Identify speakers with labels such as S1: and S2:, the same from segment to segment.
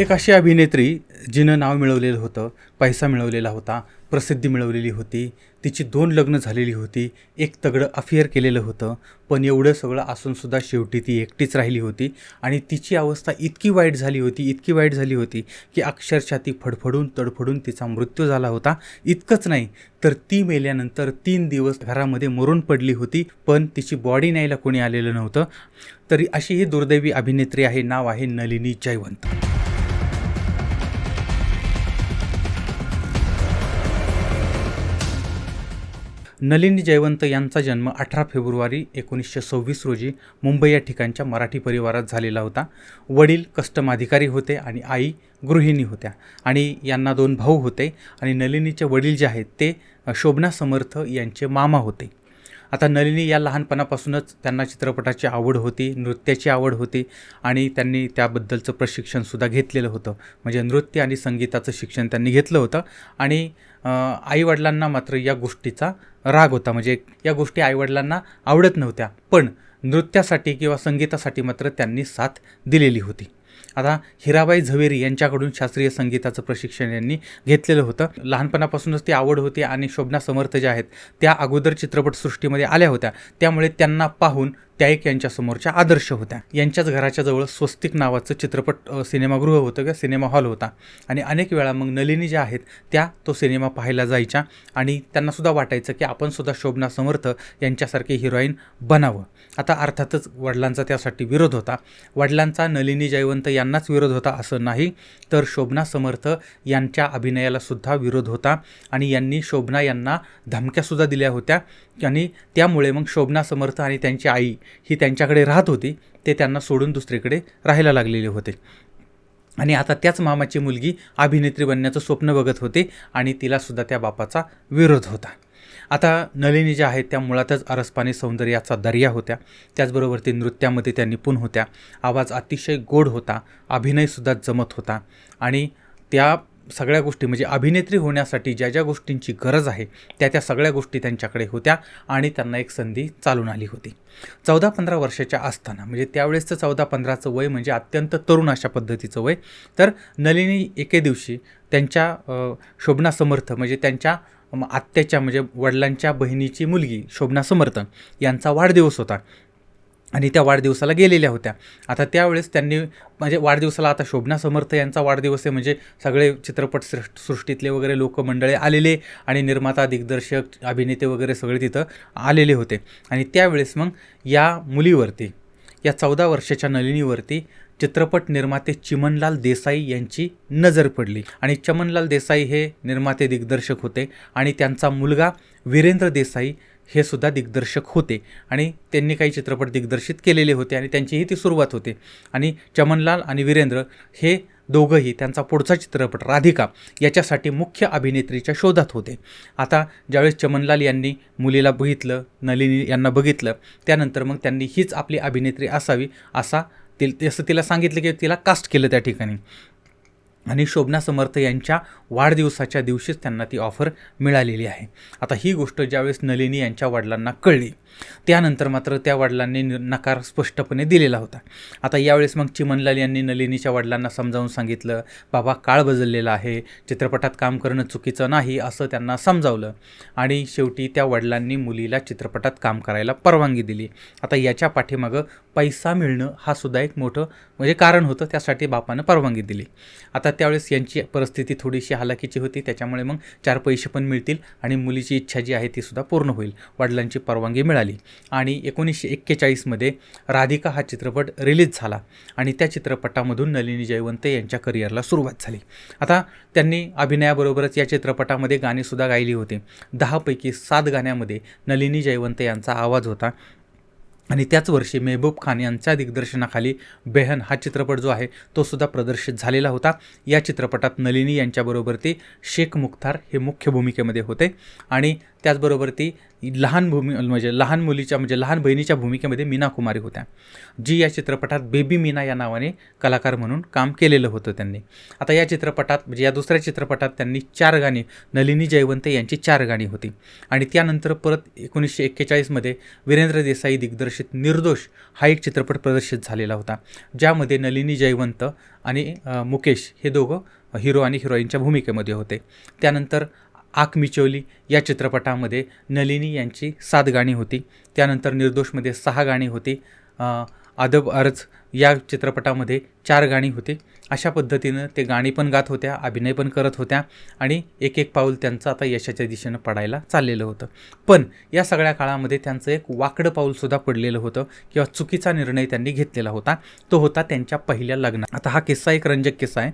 S1: एक अशी अभिनेत्री जिनं नाव मिळवलेलं होतं पैसा मिळवलेला होता प्रसिद्धी मिळवलेली होती तिची दोन लग्न झालेली होती एक तगडं अफेअर केलेलं होतं पण एवढं सगळं असूनसुद्धा शेवटी ती एकटीच राहिली होती आणि तिची अवस्था इतकी वाईट झाली होती इतकी वाईट झाली होती की अक्षरशः ती फडफडून तडफडून तिचा मृत्यू झाला होता. इतकंच नाही तर ती मेल्यानंतर तीन दिवस घरामध्ये मरून पडली होती पण तिची बॉडी न्यायला कोणी आलेलं नव्हतं. तरी अशी ही दुर्दैवी अभिनेत्री आहे नाव आहे नलिनी जयवंत. नलिनी जयवंत यांचा जन्म अठरा फेब्रुवारी एकोणीसशे सव्वीस रोजी मुंबई या ठिकाणच्या मराठी परिवारात झालेला होता. वडील कस्टम अधिकारी होते आणि आई गृहिणी होत्या आणि यांना दोन भाऊ होते आणि नलिनीचे वडील जे आहेत ते शोभना समर्थ यांचे मामा होते. आता नलिनी या लहानपणापासूनच त्यांना चित्रपटाची आवड होती नृत्याची आवड होती आणि त्यांनी त्याबद्दलचं प्रशिक्षणसुद्धा घेतलेलं होतं. म्हणजे नृत्य आणि संगीताचं शिक्षण त्यांनी घेतलं होतं आणि आईवडिलांना मात्र या गोष्टीचा राग होता. म्हणजे या गोष्टी आईवडिलांना आवडत नव्हत्या पण नृत्यासाठी किंवा संगीतासाठी मात्र त्यांनी साथ दिलेली होती. आता हिराबाई झवेरी यांच्याकडून शास्त्रीय संगीताचं प्रशिक्षण यांनी घेतलेलं होतं. लहानपणापासूनच ती आवड होती आणि शोभना समर्थ ज्या आहेत त्या अगोदर चित्रपटसृष्टीमध्ये आल्या होत्या. त्यामुळे त्यांना पाहून त्या एक यांच्यासमोरच्या आदर्श होत्या. यांच्याच घराच्या जवळ स्वस्तिक नावाचं चित्रपट सिनेमागृह होतं किंवा सिनेमा हॉल होता. आणि अनेक वेळा मग नलिनी ज्या आहेत त्या तो सिनेमा पाहायला जायच्या आणि त्यांनासुद्धा वाटायचं की आपणसुद्धा शोभना समर्थ यांच्यासारखे हिरोईन बनावं. आता अर्थातच वडिलांचा त्यासाठी विरोध होता. वडिलांचा नलिनी जयवंत यांनाच विरोध होता असं नाही तर शोभना समर्थ यांच्या अभिनयालासुद्धा विरोध होता आणि यांनी शोभना यांना धमक्यासुद्धा दिल्या होत्या. आणि त्यामुळे मग शोभना समर्थ आणि त्यांची आई ही त्यांच्याकडे राहत होती ते त्यांना सोडून दुसरीकडे राहायला लागलेले होते. आणि आता त्याच मामाची मुलगी अभिनेत्री बनण्याचं स्वप्न बघत होते आणि तिलासुद्धा त्या बापाचा विरोध होता. आता नलिनी ज्या आहेत त्या मुळातच आरसपाने सौंदर्याचा दर्या होत्या. त्याचबरोबर ते नृत्यामध्ये त्या निपुण होत्या. आवाज अतिशय गोड होता. अभिनयसुद्धा जमत होता. आणि त्या सगळ्या गोष्टी म्हणजे अभिनेत्री होण्यासाठी ज्या ज्या गोष्टींची गरज आहे त्या त्या सगळ्या गोष्टी त्यांच्याकडे होत्या आणि त्यांना एक संधी चालून आली होती. चौदा पंधरा वर्षाच्या असताना म्हणजे त्यावेळेसचं चौदा पंधराचं वय म्हणजे अत्यंत तरुण अशा पद्धतीचं वय. तर नलिनी एके दिवशी त्यांच्या शोभना समर्थ म्हणजे त्यांच्या आत्याच्या म्हणजे वडिलांच्या बहिणीची मुलगी शोभना समर्थ यांचा वाढदिवस होता. आणि त्या वाढदिवसाला गेलेल्या होत्या. आता त्यावेळेस त्यांनी म्हणजे वाढदिवसाला आता शोभना समर्थ यांचा वाढदिवस आहे म्हणजे सगळे चित्रपट सृष्ट सृष्टीतले वगैरे लोकमंडळे आलेले आणि निर्माता दिग्दर्शक अभिनेते वगैरे सगळे तिथं आलेले होते. आणि त्यावेळेस मग या मुलीवरती या चौदा वर्षाच्या नलिनीवरती चित्रपट निर्माते चिमनलाल देसाई यांची नजर पडली. आणि चमनलाल देसाई हे निर्माते दिग्दर्शक होते आणि त्यांचा मुलगा वीरेंद्र देसाई हे सुद्धा दिग्दर्शक होते आणि त्यांनी काही चित्रपट दिग्दर्शित केलेले होते आणि त्यांचीही ती सुरुवात होते. आणि चमनलाल आणि वीरेंद्र हे दोघंही त्यांचा पुढचा चित्रपट राधिका याच्यासाठी मुख्य अभिनेत्रीच्या शोधात होते. आता ज्यावेळेस चमनलाल यांनी मुलीला बघितलं नलिनी यांना बघितलं त्यानंतर मग त्यांनी हीच आपली अभिनेत्री असावी असा ति असं तिला सांगितलं की तिला कास्ट केलं त्या ठिकाणी. आणि शोभना समर्थ यांच्या वाढदिवसाच्या दिवशीच त्यांना ती ऑफर मिळालेली आहे. आता ही गोष्ट ज्यावेळेस नलिनी यांच्या वडिलांना कळली त्यानंतर मात्र त्या वडिलांनी नकार स्पष्टपणे दिलेला होता. आता यावेळेस मग चिमनलाल यांनी नलिनीच्या वडिलांना समजावून सांगितलं बाबा काळ बदललेला आहे चित्रपटात काम करणं चुकीचं नाही असं त्यांना समजावलं. आणि शेवटी त्या वडिलांनी मुलीला चित्रपटात काम करायला परवानगी दिली. आता याच्या पाठीमागं पैसा मिळणं हा सुद्धा एक मोठं म्हणजे कारण होतं. त्यासाठी बापानं परवानगी दिली. आता त्यावेळेस यांची परिस्थिती थोडीशी हालाकीची होती. त्याच्यामुळे मग चार पैसे पण मिळतील आणि मुलीची इच्छा जी आहे ती सुद्धा पूर्ण होईल. वडिलांची परवानगी मिळाली. आणि एकोणीसशे एक्केचाळीसमध्ये राधिका हा चित्रपट रिलीज झाला आणि त्या चित्रपटामधून नलिनी जयवंत यांच्या करिअरला सुरुवात झाली. आता त्यांनी अभिनयाबरोबरच या चित्रपटामध्ये गाणीसुद्धा गायली होती. दहापैकी सात गाण्यामध्ये नलिनी जयवंत यांचा आवाज होता. आणि त्याच वर्षी मेहबूब खान यांच्या दिग्दर्शनाखाली बेहन हा चित्रपट जो आहे तो सुद्धा प्रदर्शित झालेला होता. या चित्रपटात नलिनी यांच्याबरोबर ते शेख मुख्तार हे मुख्य भूमिकेमध्ये होते. आणि त्याचबरोबर ती लहान भूमी म्हणजे लहान मुलीच्या म्हणजे लहान बहिणीच्या भूमिकेमध्ये मीना कुमारी होत्या. जी या चित्रपटात बेबी मीना या नावाने कलाकार म्हणून काम केलेलं होतं त्यांनी. आता या चित्रपटात म्हणजे या दुसऱ्या चित्रपटात त्यांनी चार गाणी नलिनी जयवंत यांची चार गाणी होती. आणि त्यानंतर परत एकोणीसशे एक्केचाळीसमध्ये वीरेंद्र देसाई दिग्दर्शित निर्दोष हा एक चित्रपट प्रदर्शित झालेला होता. ज्यामध्ये नलिनी जयवंत आणि मुकेश हे दोघं हिरो आणि हिरोईनच्या भूमिकेमध्ये होते. त्यानंतर आक मिचोली या चित्रपटामध्ये नलिनी यांची सात गाणी होती. त्यानंतर निर्दोषमध्ये सहा गाणी होती. अदब अर्ज या चित्रपटामध्ये चार गाणी होती. अशा पद्धतीनं ते गाणी पण गात होत्या अभिनय पण करत होत्या आणि एक एक पाऊल त्यांचं आता यशाच्या दिशेनं पडायला चाललेलं होतं. पण या सगळ्या काळामध्ये त्यांचं एक वाकडं पाऊलसुद्धा पडलेलं होतं किंवा चुकीचा निर्णय त्यांनी घेतलेला होता. तो होता त्यांच्या पहिल्या लग्नात आता हा किस्सा एक रंजक किस्सा आहे.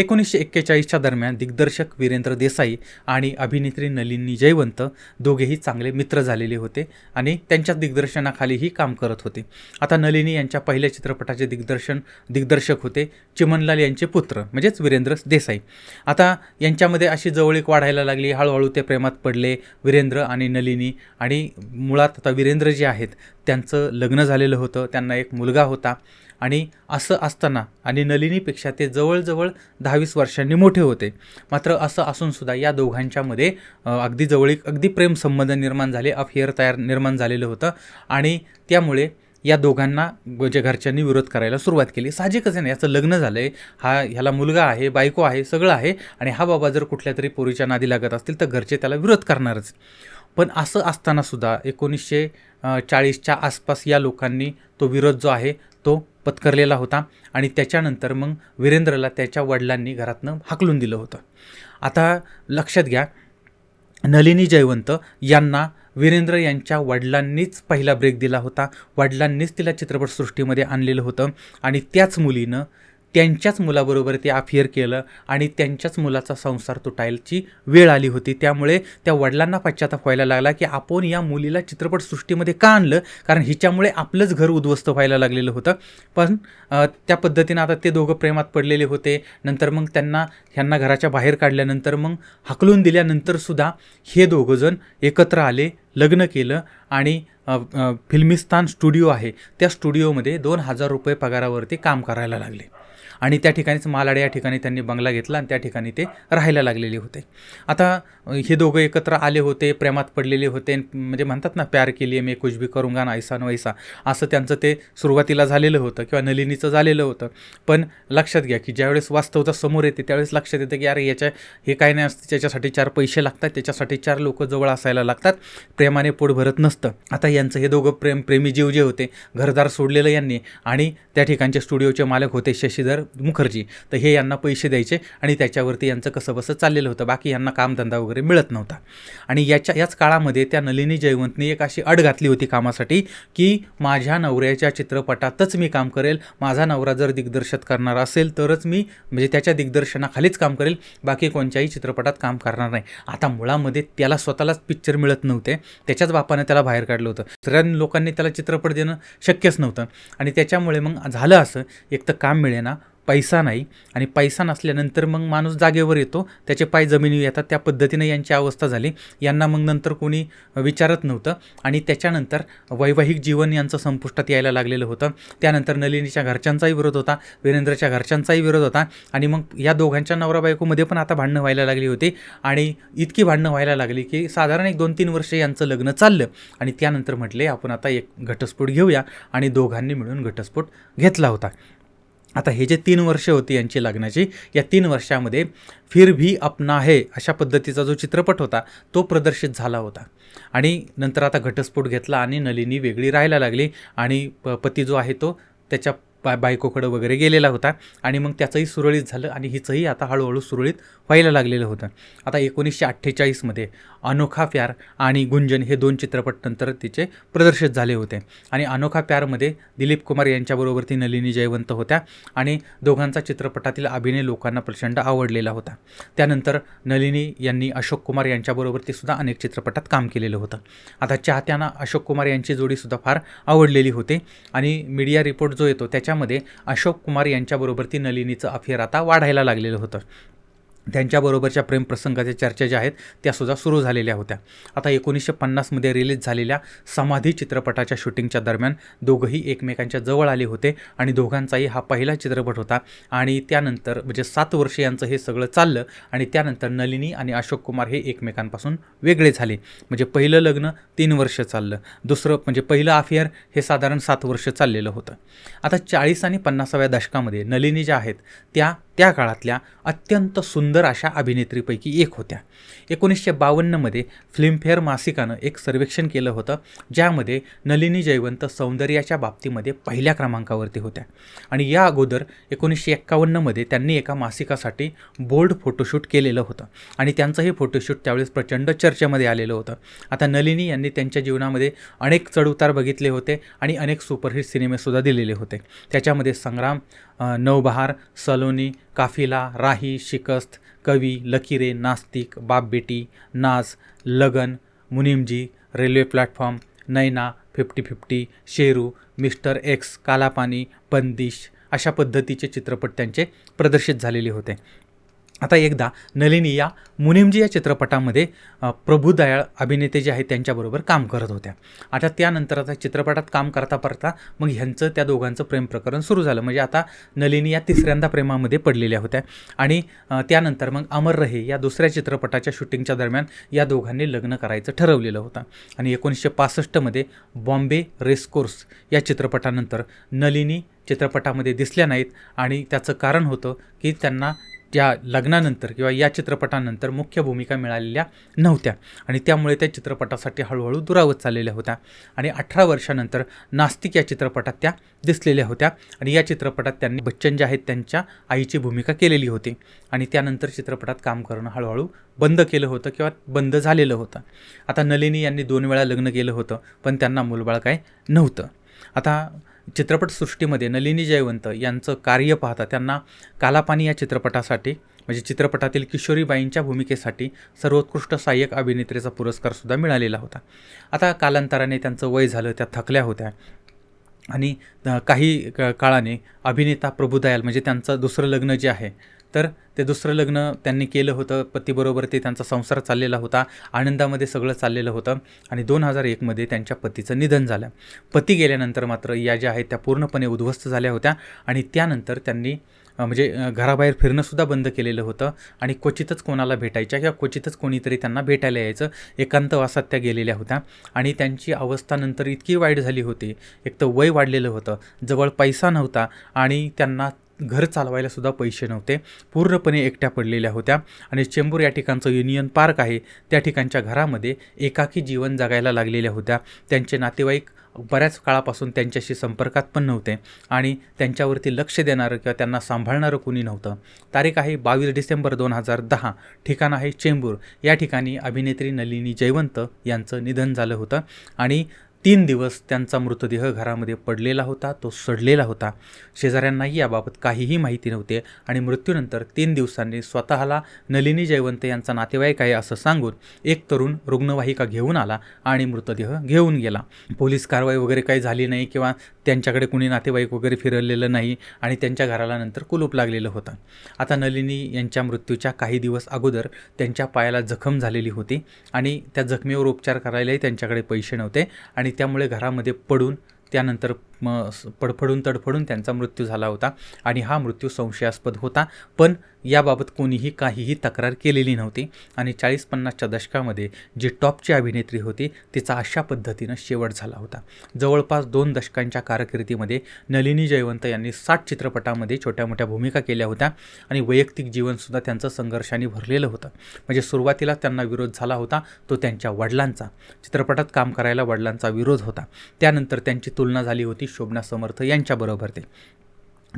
S1: एकोणीसशे एक्केचाळीसच्या दरम्यान दिग्दर्शक वीरेंद्र देसाई आणि अभिनेत्री नलिनी जयवंत दोघेही चांगले मित्र झालेले होते आणि त्यांच्या दिग्दर्शनाखालीही काम करत होते. आता नलिनी यांच्या पहिल्या चित्रपटाचे दिग्दर्शन दिग्दर्शक होते. चिमनला चिमनलाल यांचे पुत्र म्हणजेच वीरेंद्र देसाई. आता यांच्यामध्ये अशी जवळीक वाढायला लागली हळूहळू ते प्रेमात पडले वीरेंद्र आणि नलिनी आणि मुळात आता वीरेंद्र जे आहेत त्यांचं लग्न झालेलं होतं त्यांना एक मुलगा होता. आणि असं असताना आणि नलिनीपेक्षा ते जवळजवळ दहावीस वर्षांनी मोठे होते. मात्र असं असूनसुद्धा या दोघांच्यामध्ये अगदी जवळीक अगदी प्रेमसंबंध निर्माण झाले अफेअर तयार निर्माण झालेलं होतं. आणि त्यामुळे या दोघांना जे घरच्यांनी विरोध करायला सुरुवात केली. साहजिकच आहे ना याचं लग्न झालं आहे हा ह्याला मुलगा आहे बायको आहे सगळं आहे. आणि हा बाबा जर कुठल्या तरी पोरीच्या नादी लागत असतील तर घरचे त्याला विरोध करणारच. पण असं असतानासुद्धा एकोणीसशे चाळीसच्या आसपास या लोकांनी तो विरोध जो आहे तो पत्करलेला होता. आणि त्याच्यानंतर मग वीरेंद्रला त्याच्या वडिलांनी घरातनं हाकलून दिलं होतं. आता लक्षात घ्या नलिनी जयवंत यांना वीरेंद्र यांच्या वडिलांनीच पहिला ब्रेक दिला होता. वडिलांनीच तिला चित्रपटसृष्टीमध्ये आणलेलं होतं. आणि त्याच मुलीनं त्यांच्याच मुलाबरोबर ते अफेअर केलं आणि त्यांच्याच मुलाचा संसार तुटायची वेळ आली होती. त्यामुळे त्या वडिलांना पश्चाताप व्हायला लागला की आपण या मुलीला चित्रपटसृष्टीमध्ये का आणलं? कारण हिच्यामुळे आपलंच घर उद्ध्वस्त व्हायला लागलेलं होतं. पण त्या पद्धतीनं आता ते दोघं प्रेमात पडलेले होते. नंतर मग त्यांना ह्यांना घराच्या बाहेर काढल्यानंतर मग हाकलून दिल्यानंतरसुद्धा हे दोघंजण एकत्र आले. लग्न केलं आणि फिल्मिस्तान स्टुडिओ आहे. त्या स्टुडिओमध्ये दोन हजार रुपये पगारावरती काम करायला लागले. आणि त्या ठिकाणीच मालाड या ठिकाणी त्यांनी बंगला घेतला आणि त्या ठिकाणी ते राहायला लागलेले होते. आता हे दोघं एकत्र आले होते प्रेमात पडलेले होते म्हणजे म्हणतात ना प्यार केली मी कुछ भी करूंगा ना ऐसा न वैसा. असं त्यांचं ते सुरुवातीला झालेलं होतं किंवा नलिनीचं झालेलं होतं. पण लक्षात घ्या की ज्यावेळेस वास्तवता समोर येते त्यावेळेस लक्षात येतं की अरे याच्या हे काय नाही असतं त्याच्यासाठी चार पैसे लागतात त्याच्यासाठी चार लोक जवळ असायला लागतात. प्रेमाने पोट भरत नसतं. आता यांचं हे दोघं प्रेम प्रेमी जीव जे होते घरदार सोडलेलं यांनी आणि त्या ठिकाणचे स्टुडिओचे मालक होते शशीधर मुखर्जी. तर हे यांना पैसे द्यायचे आणि त्याच्यावरती यांचं कसं बसं चाललेलं होतं. बाकी यांना कामधंदा वगैरे मिळत नव्हता. आणि याच्या याच काळामध्ये त्या नलिनी जयवंतने एक अशी अड घातली होती कामासाठी की माझ्या नवऱ्याच्या चित्रपटातच मी काम करेल. माझा नवरा जर दिग्दर्शक करणार असेल तरच मी म्हणजे त्याच्या दिग्दर्शनाखालीच काम करेल. बाकी कोणत्याही चित्रपटात काम करणार नाही. आता मुळामध्ये त्याला स्वतःलाच पिक्चर मिळत नव्हते. त्याच्याच बापानं त्याला बाहेर काढलं होतं. दुसऱ्या लोकांनी त्याला चित्रपट देणं शक्यच नव्हतं. आणि त्याच्यामुळे मग झालं असं. एक तर काम मिळेना. पैसा नाही आणि पैसा नसल्यानंतर मग माणूस जागेवर येतो त्याचे पाय जमिनीवर येतात. त्या पद्धतीने यांची अवस्था झाली. यांना मग नंतर कोणी विचारत नव्हतं आणि त्याच्यानंतर वैवाहिक जीवन यांचं संपुष्टात यायला लागलेलं होतं. त्यानंतर नलिनीच्या घरच्यांचाही विरोध होता वीरेंद्रच्या घरच्यांचाही विरोध होता आणि मग या दोघांच्या नवरा बायकोमध्ये पण आता भांडणं व्हायला लागली होती आणि इतकी भांडणं व्हायला लागली की साधारण एक दोन तीन वर्ष यांचं लग्न चाललं आणि त्यानंतर म्हटले आपण आता एक घटस्फोट घेऊया आणि दोघांनी मिळून घटस्फोट घेतला होता. आता हे जे तीन वर्ष होती यांची लग्नाची या तीन वर्षामध्ये फिर भी अपना है अशा पद्धतीचा जो चित्रपट होता तो प्रदर्शित झाला होता. आणि नंतर आता घटस्फोट घेतला आणि नलिनी वेगळी राहायला लागली आणि प पती जो आहे तो त्याच्या बा बायकोकडं वगैरे गेलेला होता. आणि मग त्याचंही सुरळीत झालं आणि हिचंही आता हळूहळू सुरळीत व्हायला लागलेलं होतं. आता एकोणीसशे अठ्ठेचाळीसमध्ये अनोखा प्यार आणि गुंजन हे दोन चित्रपट नंतर तिचे प्रदर्शित झाले होते. आणि अनोखा प्यारमध्ये दिलीप कुमार यांच्याबरोबर ती नलिनी जयवंत होत्या आणि दोघांचा चित्रपटातील अभिनय लोकांना प्रचंड आवडलेला होता. त्यानंतर नलिनी यांनी अशोक कुमार यांच्याबरोबर ती सुद्धा अनेक चित्रपटात काम केलेलं होतं. आता चाहत्यांना अशोक कुमार यांची जोडीसुद्धा फार आवडलेली होती आणि मीडिया रिपोर्ट जो येतो त्याच्यामध्ये अशोक कुमार यांच्याबरोबर ती नलिनीचं अफेअर आता वाढायला लागलेलं होतं. त्यांच्याबरोबरच्या प्रेमप्रसंगाच्या चर्चा ज्या आहेत त्यासुद्धा सुरू झालेल्या होत्या. आता एकोणीसशे पन्नासमध्ये रिलीज झालेल्या समाधी चित्रपटाच्या शूटिंगच्या दरम्यान दोघंही एकमेकांच्या जवळ आले होते आणि दोघांचाही हा पहिला चित्रपट होता. आणि त्यानंतर म्हणजे सात वर्ष यांचं हे सगळं चाललं आणि त्यानंतर नलिनी आणि अशोक कुमार हे एकमेकांपासून वेगळे झाले. म्हणजे पहिलं लग्न तीन वर्ष चाललं. दुसरं म्हणजे पहिलं अफेअर हे साधारण सात वर्ष चाललेलं होतं. आता चाळीस आणि पन्नासाव्या दशकामध्ये नलिनी ज्या आहेत त्या त्या काळातल्या अत्यंत सुंदर अशा अभिनेत्रीपैकी एक होत्या. एकोणीसशे बावन्नमध्ये फिल्मफेअर मासिकानं एक सर्वेक्षण केलं होतं ज्यामध्ये नलिनी जयवंत सौंदर्याच्या बाबतीमध्ये पहिल्या क्रमांकावरती होत्या. आणि या अगोदर एकोणीसशे एक्कावन्नमध्ये त्यांनी एका मासिकासाठी बोल्ड फोटोशूट केलेलं होतं. आणि त्यांचं हे फोटोशूट त्यावेळेस प्रचंड चर्चेमध्ये आलेलं होतं. आता नलिनी यांनी त्यांच्या जीवनामध्ये अनेक चढउतार बघितले होते आणि अनेक सुपरहिट सिनेमेसुद्धा दिलेले होते. त्याच्यामध्ये संग्राम नवबहार सलोनी काफिला राही शिकस्त कवी लकीरे Nastik Baapbeti Naaz Lagan Munimji railway platform Naina fifty fifty Sheru mister X Kalapani Bandish अशा पद्धतीचे चित्रपट त्यांचे प्रदर्शित झालेले होते. आता एकदा नलिनी या मुनिमजी या चित्रपटामध्ये प्रभुदयाळ अभिनेते जे आहेत त्यांच्याबरोबर काम करत होत्या. आता त्यानंतर आता चित्रपटात काम करता करता मग ह्यांचं त्या दोघांचं प्रेम प्रकरण सुरू झालं. म्हणजे आता नलिनी या तिसऱ्यांदा प्रेमामध्ये पडलेल्या होत्या. आणि त्यानंतर मग अमर रहे या दुसऱ्या चित्रपटाच्या शूटिंगच्या दरम्यान या दोघांनी लग्न करायचं ठरवलेलं होतं. आणि एकोणीसशे पासष्टमध्ये बॉम्बे रेसकोर्स या चित्रपटानंतर नलिनी चित्रपटामध्ये दिसल्या नाहीत. आणि त्याचं कारण होतं की त्यांना या लग्नानंतर किंवा या चित्रपटानंतर मुख्य भूमिका मिळालेल्या नव्हत्या. आणि त्यामुळे त्या चित्रपटासाठी हळूहळू दुरावत चाललेल्या होत्या. आणि अठरा वर्षानंतर नास्तिक या चित्रपटात त्या दिसलेल्या होत्या. आणि या चित्रपटात त्यांनी बच्चन जे आहेत त्यांच्या आईची भूमिका केलेली होती. आणि त्यानंतर चित्रपटात काम करणं हळूहळू बंद केलं होतं किंवा बंद झालेलं होतं. आता नलिनी यांनी दोन वेळा लग्न केलं होतं पण त्यांना मुलबाळ काय नव्हतं. आता चित्रपटसृष्टीमध्ये नलिनी जयवंत यांचं कार्य पाहता त्यांना कालापानी या चित्रपटासाठी म्हणजे चित्रपटातील किशोरीबाईंच्या भूमिकेसाठी सर्वोत्कृष्ट सहाय्यक अभिनेत्रीचा पुरस्कारसुद्धा मिळालेला होता. आता कालांतराने त्यांचं वय झालं त्या थकल्या होत्या. आणि काही क काळाने अभिनेता प्रभुदयाल म्हणजे त्यांचं दुसरं लग्न जे आहे तर ते दुसरं लग्न त्यांनी केलं होतं. पतीबरोबर ते त्यांचा संसार चाललेला होता. आनंदामध्ये सगळं चाललेलं होतं. आणि दोन हजार एकमध्ये त्यांच्या पतीचं निधन झालं. पती गेल्यानंतर मात्र या ज्या आहेत त्या पूर्णपणे उद्ध्वस्त झाल्या होत्या. आणि त्यानंतर त्यांनी म्हणजे घराबाहेर फिरणंसुद्धा बंद केलेलं होतं. आणि क्वचितच कोणाला भेटायच्या किंवा क्वचितच कोणीतरी त्यांना भेटायला यायचं. एकांतवासात त्या गेलेल्या होत्या. आणि त्यांची अवस्था नंतर इतकी वाईट झाली होती. एक तर वय वाढलेलं होतं. जवळ पैसा नव्हता. आणि त्यांना घर चालवायला सुद्धा पैसे नव्हते. पूर्णपणे एकट्या पडलेल्या होत्या आणि चेंबूर या ठिकाणचं युनियन पार्क आहे त्या ठिकाणच्या घरामध्ये एकाकी जीवन जगायला लागलेल्या होत्या. त्यांचे नातेवाईक बऱ्याच काळापासून त्यांच्याशी संपर्कात पण नव्हते आणि त्यांच्यावरती लक्ष देणारं किंवा त्यांना सांभाळणारं कुणी नव्हतं. तारीख आहे बावीस डिसेंबर दोन हजार दहा. ठिकाण आहे चेंबूर. या ठिकाणी अभिनेत्री नलिनी जयवंत यांचं निधन झालं होतं आणि तीन दिवस त्यांचा मृतदेह घरामध्ये पडलेला होता तो सडलेला होता. शेजाऱ्यांनाही याबाबत काहीही माहिती नव्हते आणि मृत्यूनंतर तीन दिवसांनी स्वतःला नलिनी जयवंत यांचा नातेवाईक आहे असं सांगून एक तरुण रुग्णवाहिका घेऊन आला आणि मृतदेह घेऊन गेला. पोलीस कारवाई वगैरे काही झाली नाही किंवा त्यांच्याकडे कुणी नातेवाईक वगैरे फिरवलेलं नाही आणि त्यांच्या घराला नंतर कुलूप लागलेलं होतं. आता नलिनी यांच्या मृत्यूच्या काही दिवस अगोदर त्यांच्या पायाला जखम झालेली होती आणि त्या जखमेवर उपचार करायलाही त्यांच्याकडे पैसे नव्हते आणि त्यामुळे घरामध्ये पडून त्यानंतर म पडफडून तडफडून त्यांचा मृत्यू झाला होता आणि हा मृत्यू संशयास्पद होता. पण याबाबत कोणीही काहीही तक्रार केलेली नव्हती आणि चाळीस पन्नासच्या दशकामध्ये जी टॉपची अभिनेत्री होती तिचा अशा पद्धतीनं शेवट झाला होता. जवळपास दोन दशकांच्या कारकिर्दीमध्ये नलिनी जयवंत यांनी साठ चित्रपटामध्ये छोट्या मोठ्या भूमिका केल्या होत्या आणि वैयक्तिक जीवनसुद्धा त्यांचं संघर्षाने भरलेलं होतं. म्हणजे सुरुवातीला त्यांना विरोध झाला होता तो त्यांच्या वडिलांचा. चित्रपटात काम करायला वडिलांचा विरोध होता. त्यानंतर त्यांची तुलना झाली होती शोभना समर्थ यांच्याबरोबर ते.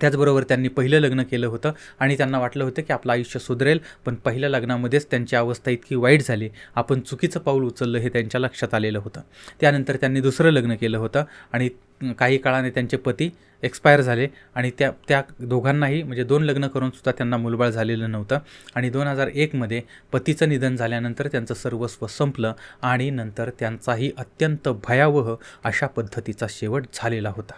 S1: त्याचबरोबर त्यांनी पहिलं लग्न केलं होतं आणि त्यांना वाटलं होतं की आपलं आयुष्य सुधरेल पण पहिल्या लग्नामध्येच त्यांची अवस्था इतकी वाईट झाली. आपण चुकीचं पाऊल उचललं हे त्यांच्या लक्षात आलेलं होतं. त्यानंतर त्यांनी दुसरं लग्न केलं होतं आणि काही काळाने त्यांचे पती एक्सपायर झाले आणि त्या त्या दोघांनाही म्हणजे दोन लग्न करून सुद्धा त्यांना मुलबाळ झालेलं नव्हतं. आणि दोन हजार एकमध्ये पतीचं निधन झाल्यानंतर त्यांचं सर्वस्व संपलं आणि नंतर त्यांचाही अत्यंत भयावह अशा पद्धतीचा शेवट झालेला होता.